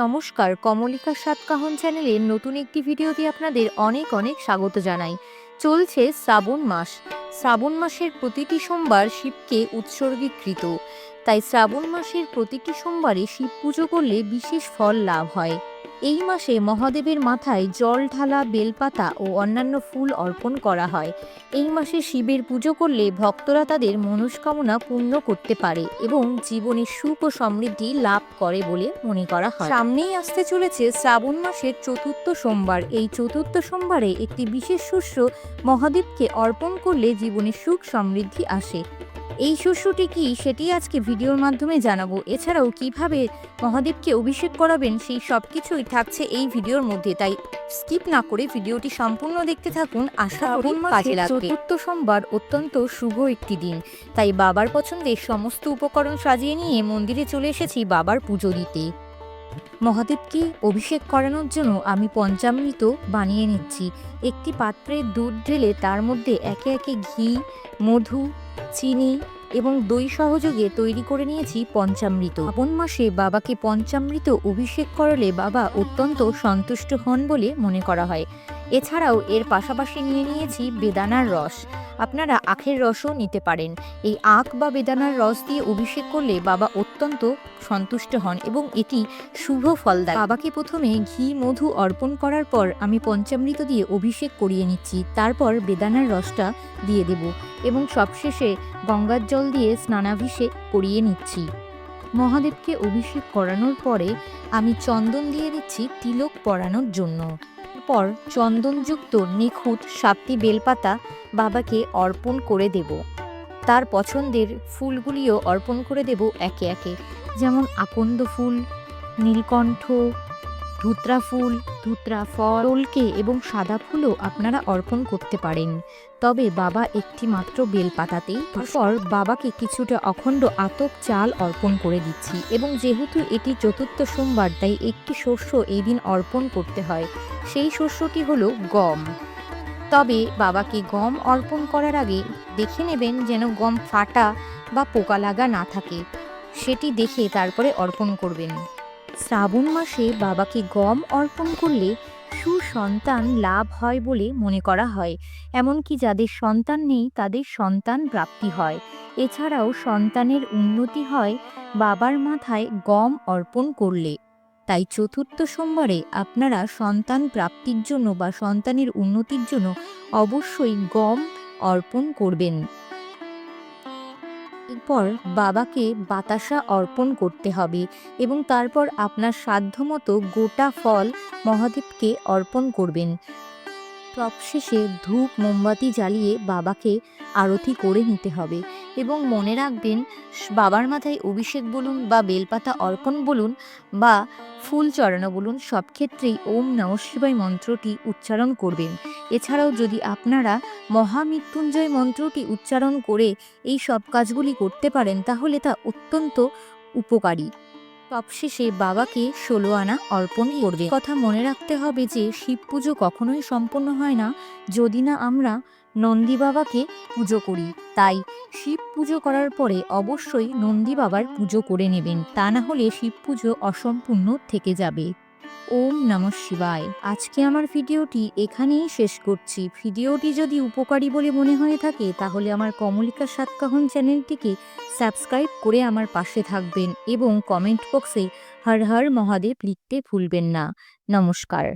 নমস্কার, কমলিকা সাতকাহন চ্যানেলের নতুন একটি ভিডিওতে আপনাদের অনেক অনেক স্বাগত জানাই। চলছে শ্রাবণ মাস। শ্রাবণ মাসের প্রতিটি সোমবার শিবকে উৎসর্গীকৃত। তাই শ্রাবণ মাসের প্রতিটি সোমবারে শিব পুজো করলে বিশেষ ফল লাভ হয়। এই মাসে মহাদেবের মাথায় জল ঢালা, বেলপাতা ও অন্যান্য ফুল অর্পণ করা হয়। এই মাসে শিবের পুজো করলে ভক্তরা তাদের মনস্কামনা পূর্ণ করতে পারে এবং জীবনে সুখ ও সমৃদ্ধি লাভ করে বলে মনে করা হয়। সামনেই আসতে চলেছে শ্রাবণ মাসের চতুর্থ সোমবার। এই চতুর্থ সোমবারে একটি বিশেষ শস্য মহাদেবকে অর্পণ করলে জীবনে সুখ সমৃদ্ধি আসে। এই শস্যটি কি সেটি আজকে ভিডিওর মাধ্যমে জানাব। এছাড়াও কীভাবে মহাদেবকে অভিষেক করাবেন সেই সব কিছুই থাকছে এই ভিডিওর মধ্যে। তাই স্কিপ না করে ভিডিওটি সম্পূর্ণ দেখতে থাকুন। আশা করি কাজে লাগবে। চতুর্থ সোমবার অত্যন্ত শুভ একটি দিন। তাই বাবার পছন্দের সমস্ত উপকরণ সাজিয়ে নিয়ে মন্দিরে চলে এসেছি বাবার পুজো দিতে। মহাদেবকে অভিষেক করানোর জন্য আমি পঞ্চামৃত বানিয়ে নিচ্ছি। একটি পাত্রে দুধ ঢেলে তার মধ্যে একে একে ঘি মধু চিনি এবং দই সহযোগে তৈরি করে নিয়েছি পঞ্চামৃত। আপন মাসে বাবাকে পঞ্চামৃত অভিষেক করলে বাবা অত্যন্ত সন্তুষ্ট হন বলে মনে করা হয়। এছাড়াও এর পাশাপাশি নিয়ে নিয়েছি বেদানার রস। আপনারা আখের রসও নিতে পারেন। এই আখ বা বেদানার রস দিয়ে অভিষেক করলে বাবা অত্যন্ত সন্তুষ্ট হন এবং এটি শুভ ফল দেয়। বাবাকে প্রথমে ঘি, মধু অর্পণ করার পর আমি পঞ্চামৃত দিয়ে অভিষেক করিয়ে নিচ্ছি। তারপর বেদানার রসটা দিয়ে দেব এবং সবশেষে গঙ্গার জল দিয়ে স্নানাভিষেক করিয়ে নিচ্ছি। মহাদেবকে অভিষেক করানোর পরে আমি চন্দন দিয়ে দিচ্ছি তিলক পরানোর জন্য। পর চন্দনযুক্ত নিখুঁত সাতটি বেলপাতা বাবাকে অর্পণ করে দেব। তার পছন্দের ফুলগুলিও অর্পণ করে দেব একে একে, যেমন আকন্দ ফুল, নীলকণ্ঠ ধুত্রা ফুল, ধুত্রা ফল, ওলকে এবং সাদা ফুলও আপনারা অর্পণ করতে পারেন। তবে বাবা একটি মাত্র বেলপাতাতেই তারপর বাবাকে কিছুটা অখণ্ড আতপ চাল অর্পণ করে দিচ্ছি এবং যেহেতু এটি চতুর্থ সোমবার, তাই একটি শস্য এই দিন অর্পণ করতে হয়। সেই শস্যটি হলো গম। তবে বাবাকে গম অর্পণ করার আগে দেখে নেবেন যেন গম ফাটা বা পোকা লাগা না থাকে। সেটি দেখে তারপরে অর্পণ করবেন। শ্রাবণ মাসে বাবাকে গম অর্পণ করলে সুসন্তান লাভ হয় বলে মনে করা হয়। এমনকি যাদের সন্তান নেই, তাদের সন্তান প্রাপ্তি হয়। এছাড়াও সন্তানের উন্নতি হয় বাবার মাথায় গম অর্পণ করলে। তাই চতুর্থ সোমবারে আপনারা সন্তান প্রাপ্তির জন্য বা সন্তানের উন্নতির জন্য অবশ্যই গম অর্পণ করবেন। এরপর বাবাকে বাতাসা অর্পণ করতে হবে এবং তারপর আপনার সাধ্যমতো গোটা ফল মহাদেবকে অর্পণ করবেন। সবশেষে ধূপ মোমবাতি জ্বালিয়ে বাবাকে আরতি করে নিতে হবে এবং মনে রাখবেন, বাবার মাথায় অভিষেক বলুন বা বেলপাতা অর্পণ বলুন বা ফুল চড়ানো বলুন, সব ক্ষেত্রেই ওম নম শিবায় মন্ত্রটি উচ্চারণ করবেন। এছাড়াও যদি আপনারা মহামৃত্যুঞ্জয় মন্ত্রটি উচ্চারণ করে এই সব কাজগুলি করতে পারেন, তাহলে তা অত্যন্ত উপকারী। সবশেষে বাবাকে ষোলো আনা অর্পণ করবে। কথা মনে রাখতে হবে যে শিব পুজো কখনোই সম্পন্ন হয় না। যদি না আমরা নন্দী বাবাকে পুজো করি, তাই শিব পুজো করার পরে অবশ্যই নন্দী বাবার পুজো করে নেবেন। তা না হলে শিব পুজো অসম্পূর্ণ থেকে যাবে। ওম নম শিবায়। আজকে আমার ভিডিওটি এখানেই শেষ করছি। ভিডিওটি যদি উপকারী বলে মনে হয়ে থাকে, তাহলে আমার কমলিকা সাতকাহন চ্যানেলটিকে সাবস্ক্রাইব করে আমার পাশে থাকবেন এবং কমেন্ট বক্সে হর হর মহাদেব লিখতে ভুলবেন না। নমস্কার।